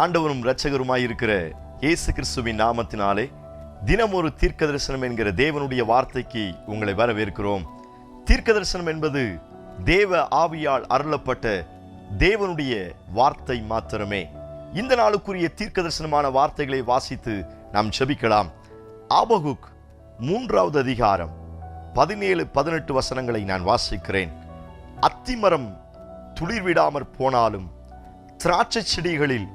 ஆண்டவரும் இரட்சகருமாயிருக்கிற இயேசு கிறிஸ்துவின் நாமத்தினாலே தினம் ஒரு தீர்க்க தரிசனம் என்கிற தேவனுடைய வார்த்தைக்கு உங்களை வரவேற்கிறோம். தீர்க்க தரிசனம் என்பது தேவ ஆவியால் அருளப்பட்ட தேவனுடைய வார்த்தை மாத்திரமே. இந்த நாளுக்குரிய தீர்க்க தரிசனமான வார்த்தைகளை வாசித்து நாம் செபிக்கலாம் ஆபகுக் மூன்றாவது அதிகாரம் பதினேழு பதினெட்டு வசனங்களை நான் வாசிக்கிறேன். அத்திமரம் துளிர்விடாமற் போனாலும் திராட்சை செடிகளில்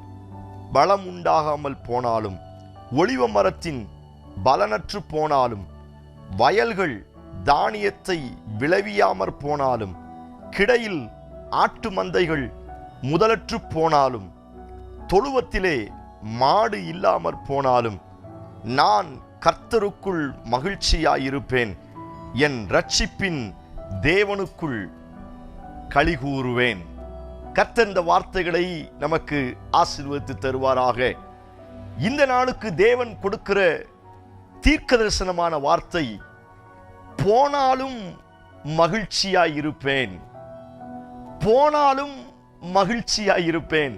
பலம் உண்டாகாமல் போனாலும் ஒளிவ மரத்தின் பலனற்று போனாலும் வயல்கள் தானியத்தை விளைவியாமற் போனாலும் கிடையில் ஆட்டு மந்தைகள் முதலற்று போனாலும் தொழுவத்திலே மாடு இல்லாமற் போனாலும் நான் கர்த்தருக்குள் மகிழ்ச்சியாயிருப்பேன் என் ரட்சிப்பின் தேவனுக்குள் களிகூறுவேன் கர்த்தர் இந்த வார்த்தைகளை நமக்கு ஆசீர்வதித்து தருவாராக. இந்த நாளுக்கு தேவன் கொடுக்கிற தீர்க்க தரிசனமான வார்த்தை போனாலும் மகிழ்ச்சியாயிருப்பேன். போனாலும் மகிழ்ச்சியாயிருப்பேன்.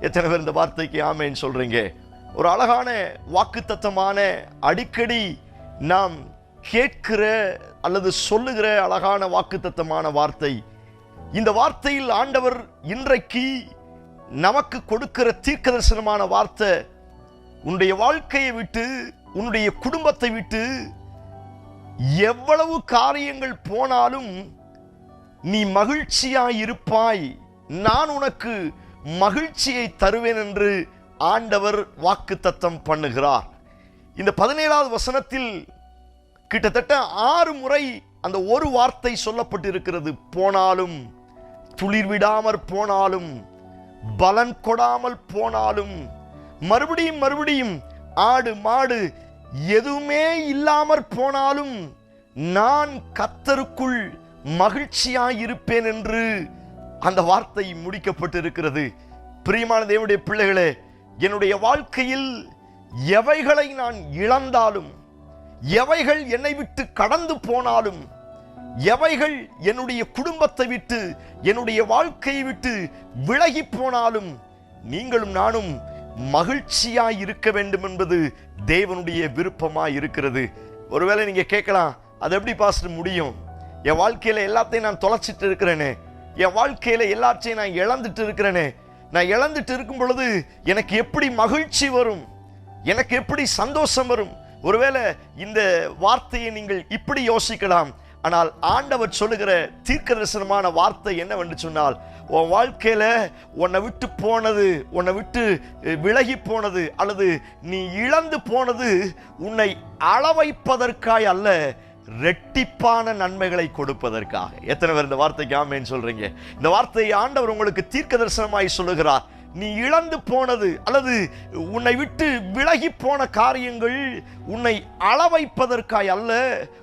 எத்தனை பேர் இந்த வார்த்தைக்கு ஆமேன்னு சொல்றீங்க? ஒரு அழகான வாக்குத்தத்தமான அடிக்கடி நாம் கேட்கிற அல்லது சொல்லுகிற அழகான வாக்குத்தத்தமான வார்த்தை இந்த வார்த்தையில் ஆண்டவர் இன்றைக்கு நமக்கு கொடுக்கிற தீர்க்க தரிசனமான வார்த்தை உன்னுடைய வாழ்க்கையை விட்டு உன்னுடைய குடும்பத்தை விட்டு எவ்வளவு காரியங்கள் போனாலும் நீ மகிழ்ச்சியாய் இருப்பாய். நான் உனக்கு மகிழ்ச்சியை தருவேன் என்று ஆண்டவர் வாக்குத்தத்தம் பண்ணுகிறார். இந்த பதினேழாவது வசனத்தில் கிட்டத்தட்ட ஆறு முறை அந்த ஒரு வார்த்தை சொல்லப்பட்டிருக்கிறது. போனாலும் துளிர் விடாமற் போனாலும் பலன் கொடாமல் போனாலும் மறுபடியும் மறுபடியும் ஆடு மாடு எதுவுமே இல்லாமற் போனாலும் நான் கத்தருக்குள் மகிழ்ச்சியாயிருப்பேன் என்று அந்த வார்த்தை முடிக்கப்பட்டிருக்கிறது. பிரியமான தேவனுடைய பிள்ளைகளே என்னுடைய வாழ்க்கையில் எவைகளை நான் இழந்தாலும் எவைகள் என்னை விட்டு கடந்து போனாலும் எவைகள் என்னுடைய குடும்பத்தை விட்டு என்னுடைய வாழ்க்கையை விட்டு விலகி போனாலும் நீங்களும் நானும் மகிழ்ச்சியாய் இருக்க வேண்டும் என்பது தேவனுடைய விருப்பமாய் இருக்கிறது. ஒருவேளை நீங்க கேட்கலாம் அது எப்படி பாஸ்ட் முடியும்? என் வாழ்க்கையில எல்லாத்தையும் நான் தொலைச்சிட்டு இருக்கிறேனே. என் வாழ்க்கையில எல்லாத்தையும் நான் இழந்துட்டு இருக்கிறேனே. நான் இழந்துட்டு இருக்கும் பொழுது எனக்கு எப்படி மகிழ்ச்சி வரும்? எனக்கு எப்படி சந்தோஷம் வரும்? ஒருவேளை இந்த வார்த்தையை நீங்கள் இப்படி யோசிக்கலாம். ஆனால் ஆண்டவர் சொல்லுகிற தீர்க்க தரிசனமான வார்த்தை என்னவென்று சொன்னால் உன் வாழ்க்கையில உன்னை விட்டு போனது உன்னை விட்டு விலகி போனது அல்லது நீ இழந்து போனது உன்னை அளவைப்பதற்காய் அல்ல ரெட்டிப்பான நன்மைகளை கொடுப்பதற்காக. எத்தனை பேர் இந்த வார்த்தைக்கு ஆமேன்னு சொல்றீங்க? இந்த வார்த்தையை ஆண்டவர் உங்களுக்கு தீர்க்க தரிசனமாய் சொல்லுகிறார். நீ இழந்து போனது அல்லது உன்னை விட்டு விலகி போன காரியங்கள் உன்னை அளவைப்பதற்காய் அல்ல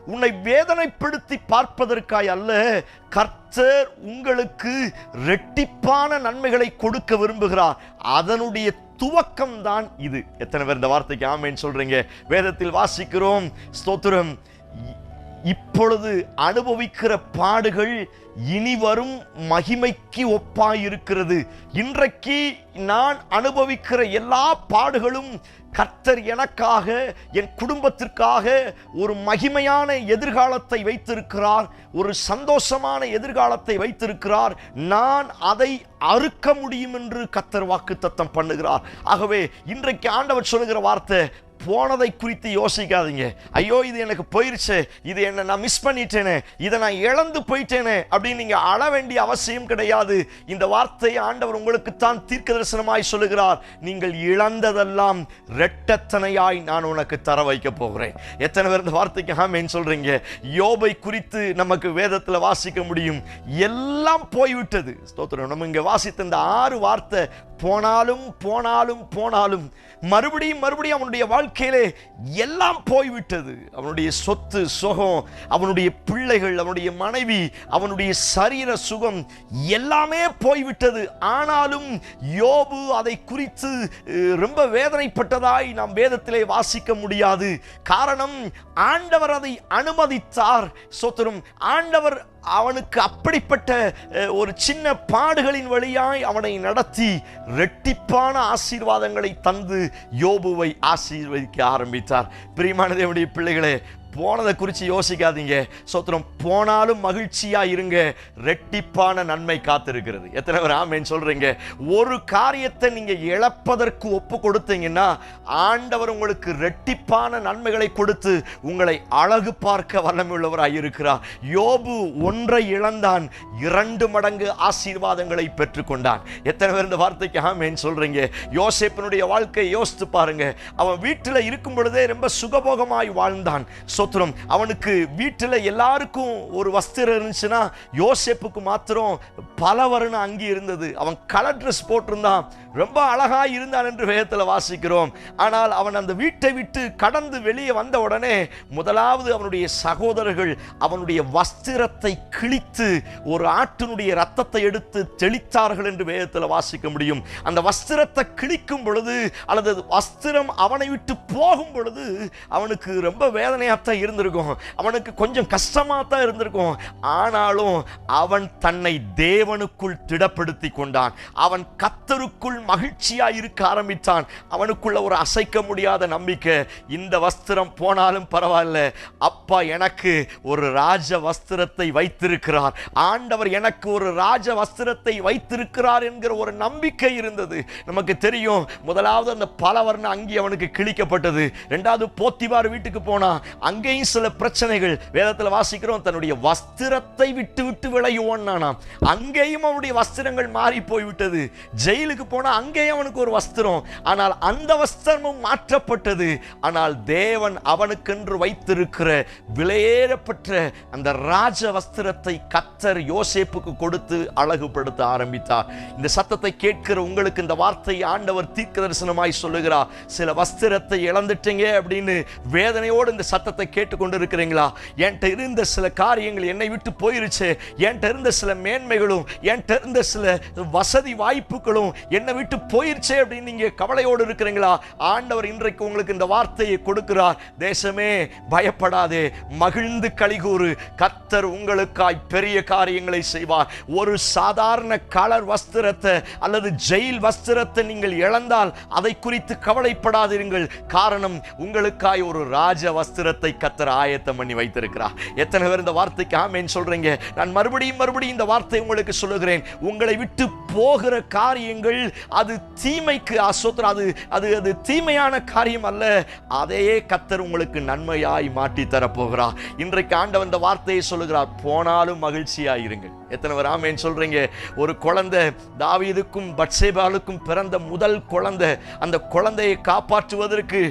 உன்னை வேதனைப்படுத்தி பார்ப்பதற்காய் அல்ல. கர்த்தர் உங்களுக்கு ரெட்டிப்பான நன்மைகளை கொடுக்க விரும்புகிறார். அதனுடைய துவக்கம் தான் இது. எத்தனை பேர் இந்த வார்த்தைக்கு ஆமேன்னு சொல்றீங்க? வேதத்தில் வாசிக்கிறோம் ஸ்தோத்திரம். இப்பொழுது அனுபவிக்கிற பாடுகள் இனி வரும் மகிமைக்கு ஒப்பாயிருக்கிறது. இன்றைக்கு நான் அனுபவிக்கிற எல்லா பாடுகளும் கர்த்தர் எனக்காக என் குடும்பத்திற்காக ஒரு மகிமையான எதிர்காலத்தை வைத்திருக்கிறார் ஒரு சந்தோஷமான எதிர்காலத்தை வைத்திருக்கிறார். நான் அதை அறுக்க முடியும் என்று கர்த்தர் வாக்குத்தத்தம் பண்ணுகிறார். ஆகவே இன்றைக்கு ஆண்டவர் சொல்லுகிற வார்த்தை போனதை குறித்து யோசிக்காதீங்க. ஐயோ இது எனக்கு போயிருச்சு. இது என்ன நான் மிஸ் பண்ணிட்டேனே. இதை நான் இழந்து போயிட்டேனே அப்படின்னு நீங்க அழ வேண்டிய அவசியம் கிடையாது. இந்த வார்த்தையை ஆண்டவர் உங்களுக்குத்தான் தீர்க்க தரிசனமாய் சொல்லுகிறார். நீங்கள் இழந்ததெல்லாம் ரெட்டத்தனையாய் நான் உனக்கு தர வைக்க போகிறேன். எத்தனை பேர் இந்த வார்த்தைக்கு ஆமேன்னு சொல்றீங்க? யோபை குறித்து நமக்கு வேதத்தில் வாசிக்க முடியும். எல்லாம் போய்விட்டது. ஸ்தோத்திரம். நம்ம இங்க வாசித்த இந்த ஆறு வார்த்தை போனாலும் போனாலும் போனாலும் மறுபடியும் மறுபடியும் அவனுடைய வாழ்க்கையிலே எல்லாம் போய்விட்டது. அவனுடைய சொத்து சுகம் அவனுடைய பிள்ளைகள் அவனுடைய மனைவி அவனுடைய சரீர சுகம் எல்லாமே போய்விட்டது. ஆனாலும் யோபு அதை குறித்து ரொம்ப வேதனைப்பட்டதாய் நாம் வேதத்திலே வாசிக்க முடியாது. காரணம் ஆண்டவர் அதை அனுமதித்தார். சொத்தரும் ஆண்டவர் அவனுக்கு அப்படிப்பட்ட ஒரு சின்ன பாடுகளின் வழியாய் அவனை நடத்தி ரெட்டிப்பான ஆசீர்வாதங்களை தந்து யோபுவை ஆசீர்வதிக்க ஆரம்பித்தார். பிரியமான தேவனுடைய பிள்ளைகளே போனதை குறித்து யோசிக்காதீங்க. சோத்திரம் போனாலும் மகிழ்ச்சியா இருங்க. ரெட்டிப்பான நன்மை காத்திருக்கிறது. எத்தனை பேர் ஆமேன்னு சொல்றீங்க? ஒரு காரியத்தை நீங்க இழப்பதற்கு ஒப்பு கொடுத்தீங்கன்னா ஆண்டவர் உங்களுக்கு ரெட்டிப்பான நன்மைகளை கொடுத்து உங்களை அழகு பார்க்க வல்லமையுள்ளவராக இருக்கிறார். யோபு ஒன்றை இழந்தான் இரண்டு மடங்கு ஆசீர்வாதங்களை பெற்றுக்கொண்டான். எத்தனை பேர் இந்த வார்த்தைக்கு ஆமேன்னு சொல்றீங்க? யோசேப்பனுடைய வாழ்க்கையை யோசித்து பாருங்க. அவன் வீட்டில் இருக்கும் பொழுதே ரொம்ப சுகபோகமாய் வாழ்ந்தான். சோத்திரம். அவனுக்கு வீட்டில் எல்லாருக்கும் ஒரு வஸ்திரம் இருந்துச்சுன்னா யோசேப்புக்கு மாத்திரம் பல வருண அங்கி இருந்தது. அவன் கலர் ட்ரெஸ் போட்டிருந்தான். ரொம்ப அழகாக இருந்தான் என்று வேகத்தில் வாசிக்கிறோம். ஆனால் அவன் அந்த வீட்டை விட்டு கடந்து வெளியே வந்த உடனே முதலாவது அவனுடைய சகோதரர்கள் அவனுடைய வஸ்திரத்தை கிழித்து ஒரு ஆட்டினுடைய ரத்தத்தை எடுத்து தெளித்தார்கள் என்று வேகத்தில் வாசிக்க முடியும். அந்த வஸ்திரத்தை கிழிக்கும் பொழுது அல்லது வஸ்திரம் அவனை விட்டு போகும் பொழுது அவனுக்கு ரொம்ப வேதனையாக தான் இருந்திருக்கும். அவனுக்கு கொஞ்சம் கஷ்டமாக தான் இருந்திருக்கும். ஆனாலும் அவன் தன்னை தேவனுக்குள் திடப்படுத்தி கொண்டான். அவன் கத்தருக்குள் மகிழ்ச்சியாக இருக்க ஆரம்பித்தான். அவனுக்குள்ள ஒரு அசைக்க முடியாத நம்பிக்கை. இந்த வஸ்திரம் போனாலும் பரவாயில்ல. அப்பா எனக்கு ஒரு ராஜ வஸ்திரத்தை வைத்திருக்கிறார். ஆண்டவர் எனக்கு ஒரு ராஜ வஸ்திரத்தை வைத்திருக்கிறார் என்கிற ஒரு நம்பிக்கை இருந்தது. நமக்கு தெரியும் முதலாவது அந்த பலவர்ண அங்கி அவனுக்கு கிழிக்கப்பட்டது. ரெண்டாவது போத்திவார் வீட்டுக்கு போனா அங்கேயும் சில பிரச்சனைகள். வேதத்தில் வாசிக்கிறோம் தன்னுடைய வஸ்திரத்தை விட்டு விட்டு விளையுவானாம் அங்கேயும் அவனுடைய வஸ்திரங்கள் மாறி போய்விட்டது. ஜெயிலுக்கு போனால் அங்கேயும் அவனுக்கு ஒரு வஸ்திரம். ஆனால் அந்த வஸ்திரமும் மாற்றப்பட்டது. ஆனால் தேவன் அவனுக்கென்று வைத்திருக்கிற விலையேறப்பட்ட அந்த ராஜ வஸ்திரத்தை கத்தர் யோசேப்புக்கு கொடுத்து அழகுபடுத்த ஆரம்பித்தார். இந்த சத்தத்தை கேட்கிற உங்களுக்கு இந்த வார்த்தை ஆண்டவர் தீர்க்க தரிசனமாய் சொல்லுகிறார். சில வஸ்திரத்தை இழந்துட்டீங்க அப்படின்னு வேதனையோடு இந்த சத்தத்தை கேட்டுக்கொண்டு இருக்கிறீங்களா என்கிட்ட இருந்த சில காரியங்கள் என்னை விட்டு போயிருச்சு. என்கிட்ட இருந்த சில மேன்மைகளும் என்கிட்ட இருந்த சில வசதி வாய்ப்புகளும் என்னை விட்டு போயிருச்சே அப்படின்னு நீங்க கவலையோடு இருக்கிறீங்களா? ஆண்டவர் இன்றைக்கு உங்களுக்கு இந்த வார்த்தையை கொடுக்கிறார். தேசமே பயப்படாதே. மகிழ்ந்து கலிகூறு கத்தர் உங்களுக்காய் பெரிய காரியங்களை செய்வார். ஒரு சாதாரண கலர் வஸ்திரத்தை அல்லது ஜெயில் வஸ்திரத்தை நீங்கள் இழந்தால் அதை குறித்து கவலைப்படாதிருங்கள் காரணம் உங்களுக்காய் ஒரு ராஜ வஸ்திரத்தை கத்தர் ஆயத்தம் பண்ணி வைத்திருக்கிறார். எத்தனை பேர் இந்த வார்த்தைக்கு ஆமேன்னு சொல்றீங்க? நான் மறுபடியும் மறுபடியும் இந்த வார்த்தை உங்களுக்கு சொல்லுகிறேன். உங்களை விட்டு போகிற காரியங்கள் அது தீமைக்கு அசோத்திரம் அது அது அது தீமையான காரியம் அல்ல. அதையே கத்தர் உங்களுக்கு நன்மையாய் மாற்றி தரப்போகிறார். இன்றைக்கு ஆண்டவன் இந்த வார்த்தையை சொல்லுகிறார். போனாலும் மகிழ்ச்சியாக இருங்கள். எத்தனை பேர் ஆமேன்னு சொல்றீங்க? ஒரு குழந்தை தாவீதுக்கும் பட்சேபாலுக்கும் பிறந்த முதல் குழந்தை அந்த குழந்தையை காப்பாற்றுவதற்கு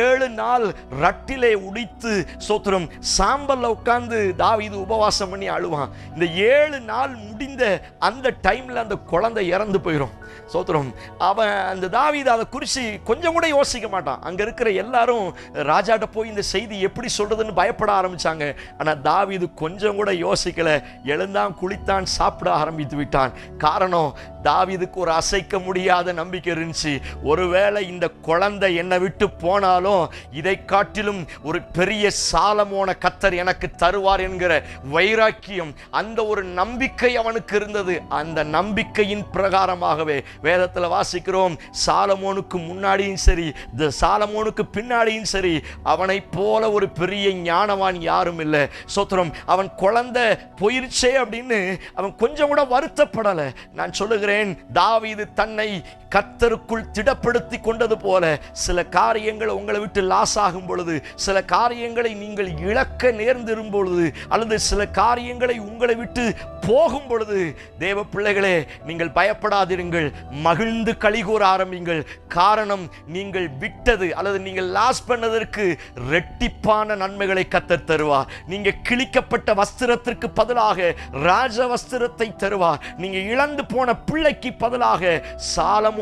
ஏழு நாள் ரட்டிலே உடித்து சோத்திரம் சாம்பல்ல உட்கார்ந்து இது உபவாசம் பண்ணி அழுவான். இந்த ஏழு நாள் முடிந்த அந்த டைம்ல அந்த குழந்தை இறந்து போயிடும் சோத்திரம் அவன் அந்த தாவீது அதை குறித்து கொஞ்சம் கூட யோசிக்க மாட்டான். அங்க இருக்கிற எல்லாரும் ராஜாட்ட போய் இந்த செய்தி எப்படி சொல்றதுன்னு பயப்பட ஆரம்பிச்சாங்க. ஆனா தாவிது கொஞ்சம் கூட யோசிக்கல. எழுந்தான் குளித்தான் சாப்பிட ஆரம்பித்து விட்டான். காரணம் தாவிதுக்கு ஒரு அசைக்க முடியாத நம்பிக்கை இருந்துச்சு. ஒருவேளை இந்த குழந்தை என்னை விட்டு போனாலும் இதை காட்டிலும் ஒரு பெரிய சாலமோன கத்தர் எனக்கு தருவார் என்கிற வைராக்கியம் அந்த ஒரு நம்பிக்கை அவனுக்கு இருந்தது. அந்த நம்பிக்கையின் பிரகாரமாகவே வேதத்தில் வாசிக்கிறோம் சாலமோனுக்கு முன்னாடியும் சரி இந்த சாலமோனுக்கு பின்னாடியும் சரி அவனை போல ஒரு பெரிய ஞானவான் யாரும் இல்லை. சோத்திரம் அவன் குழந்தை போயிருச்சே அப்படின்னு அவன் கொஞ்சம் கூட வருத்தப்படலை. நான் சொல்லுகிறேன் தாவீது தன்னை கத்தருக்குள் திடப்படுத்தி கொண்டது போல சில காரியங்கள் உங்களை விட்டு லாஸ் ஆகும் பொழுது சில காரியங்களை நீங்கள் இழக்க நேர்ந்திரும் பொழுது அல்லது சில காரியங்களை உங்களை விட்டு போகும் பொழுது தேவ பிள்ளைகளே நீங்கள் பயப்படாதிருங்கள் மகிழ்ந்து கழிகூற ஆரம்பிங்கள். காரணம் நீங்கள் விட்டது அல்லது நீங்கள் லாஸ் பண்ணதற்கு ரெட்டிப்பான நன்மைகளை கத்தர் தருவார். நீங்க கிழிக்கப்பட்ட வஸ்திரத்திற்கு பதிலாக ராஜ வஸ்திரத்தை தருவார். நீங்க இழந்து போன பிள்ளைக்கு பதிலாக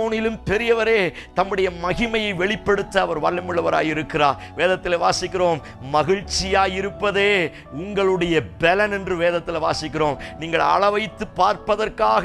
சாலமோனிலும் பெரியவரே தம்முடைய மகிமையை வெளிப்படுத்த அவர் வல்லமுள்ளவராய் இருக்கிறார் வேதத்தில் வாசிக்கிறோம் மகிழ்ச்சியாய் இருப்பதே உங்களுடைய பலன் என்று வேதத்தில் வாசிக்கிறோம். நீங்கள் அளவைத்து பார்ப்பதற்காக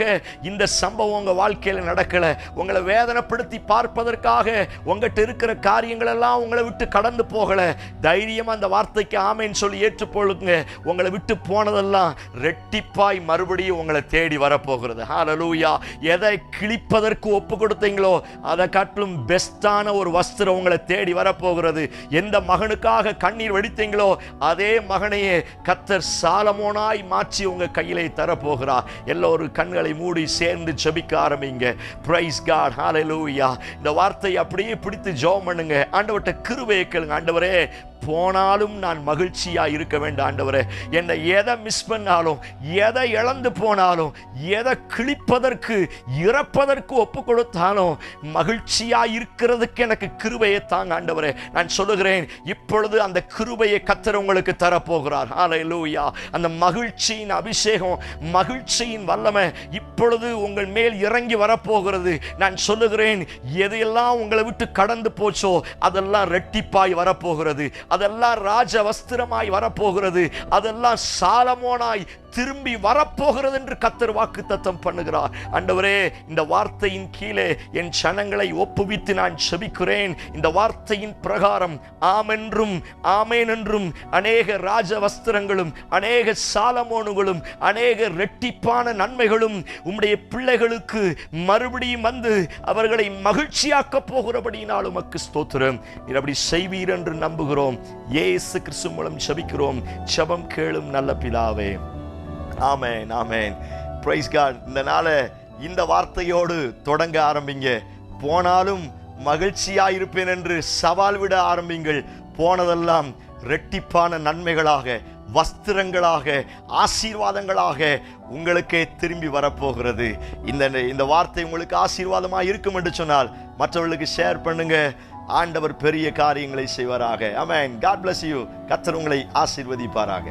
இந்த சம்பவம் உங்க வாழ்க்கையில நடக்கலை. உங்களை வேதனைப்படுத்தி பார்ப்பதற்காக உங்ககிட்ட இருக்கிற காரியங்களெல்லாம் உங்களை விட்டு கடந்து போகல. தைரியமா அந்த வார்த்தைக்கு ஆமைன்னு சொல்லி ஏற்றுக்கொள்ளுங்க உங்களை விட்டு போனதெல்லாம் ரெட்டிப்பாய் மறுபடியும் உங்களை தேடி வரப்போகிறது. ஹalleluya எதை கிழிப்பதற்கு ஒப்பு கொடுத்தீங்களோ? அதை காட்டிலும் பெஸ்டான ஒரு வஸ்திரம் உங்களை தேடி வரப்போகிறது. எந்த மகனுக்காக கண்ணீர் வெடித்தீங்களோ அதே மகனையே கத்தர் சாலமோனாய் மாற்றி உங்க கையிலே தரப்போகிறார். எல்லோரும் கண்களை மூடி சேர்ந்து செபிக்க ஆரம்பிங்க. பிரைஸ் காட் ஹalleluya இந்த வார்த்தையை அப்படியே பிடித்து ஜெபம் பண்ணுங்க. ஆண்டவர்கிட்ட கிருபையை கேளுங்க. ஆண்டவரே போனாலும் நான் மகிழ்ச்சியா இருக்க வேண்டும் ஆண்டவரே. என்னை எதை மிஸ் பண்ணாலும் எதை இழந்து போனாலும் எதை கிழிப்பதற்கு இறப்பதற்கு ஒப்பு தானோ? மகிழ்ச்சியா இருக்கிறதுக்கு எனக்கு கிருபையை தாங்க ஆண்டவரே. நான் சொல்லுகிறேன் இப்பொழுது அந்த கிருபையை கத்தர் உங்களுக்கு தரப்போகிறார். ஹalleluya அந்த மகிழ்ச்சியின் அபிஷேகம் மகிழ்ச்சியின் வல்லமை இப்பொழுது உங்கள் மேல் இறங்கி வரப்போகிறது. நான் சொல்லுகிறேன் எதையெல்லாம் உங்களை விட்டு கடந்து போச்சோ அதெல்லாம் ரெட்டிப்பாய் வரப்போகிறது. அதெல்லாம் ராஜ வஸ்திரமாய் வரப்போகிறது. அதெல்லாம் சாலமோனாய் திரும்பி வரப்போகிறது என்று கத்தர் வாக்கு தத்தம் பண்ணுகிறார். ஆண்டவரே இந்த வார்த்தையின் கீழே என் சனங்களை ஒப்புவித்து நான் செபிக்கிறேன். இந்த வார்த்தையின் பிரகாரம் ஆமென்றும் ஆமேன் என்றும் அநேக ராஜ வஸ்திரங்களும் அநேக சாலமோனுகளும் அநேக ரெட்டிப்பான நன்மைகளும் உம்முடைய பிள்ளைகளுக்கு மறுபடியும் வந்து அவர்களை மகிழ்ச்சியாக்க போகிறபடியினால் உமக்கு ஸ்தோத்திரம். நீர் அப்படி செய்வீர் என்று நம்புகிறோம். ஏசு கிறிஸ்து மூலம் செபிக்கிறோம் செபம் கேளும் நல்ல பிதாவே. ஆமேன் ஆமேன். பிரைஸ் காட் இந்த நாளை இந்த வார்த்தையோடு தொடங்க ஆரம்பிங்க. போனாலும் மகிழ்ச்சியா இருப்பேன் என்று சவால் விட ஆரம்பிங்கள். போனதெல்லாம் ரெட்டிப்பான நன்மைகளாக வஸ்திரங்களாக ஆசீர்வாதங்களாக உங்களுக்கே திரும்பி வரப்போகிறது. இந்த இந்த வார்த்தை உங்களுக்கு ஆசீர்வாதமாக இருக்கும் என்று சொன்னால் மற்றவர்களுக்கு ஷேர் பண்ணுங்க. ஆண்டவர் பெரிய காரியங்களை செய்வாராக. அமேன் காட் பிளஸ் யூ கத்தர் உங்களை ஆசீர்வதிப்பாராக.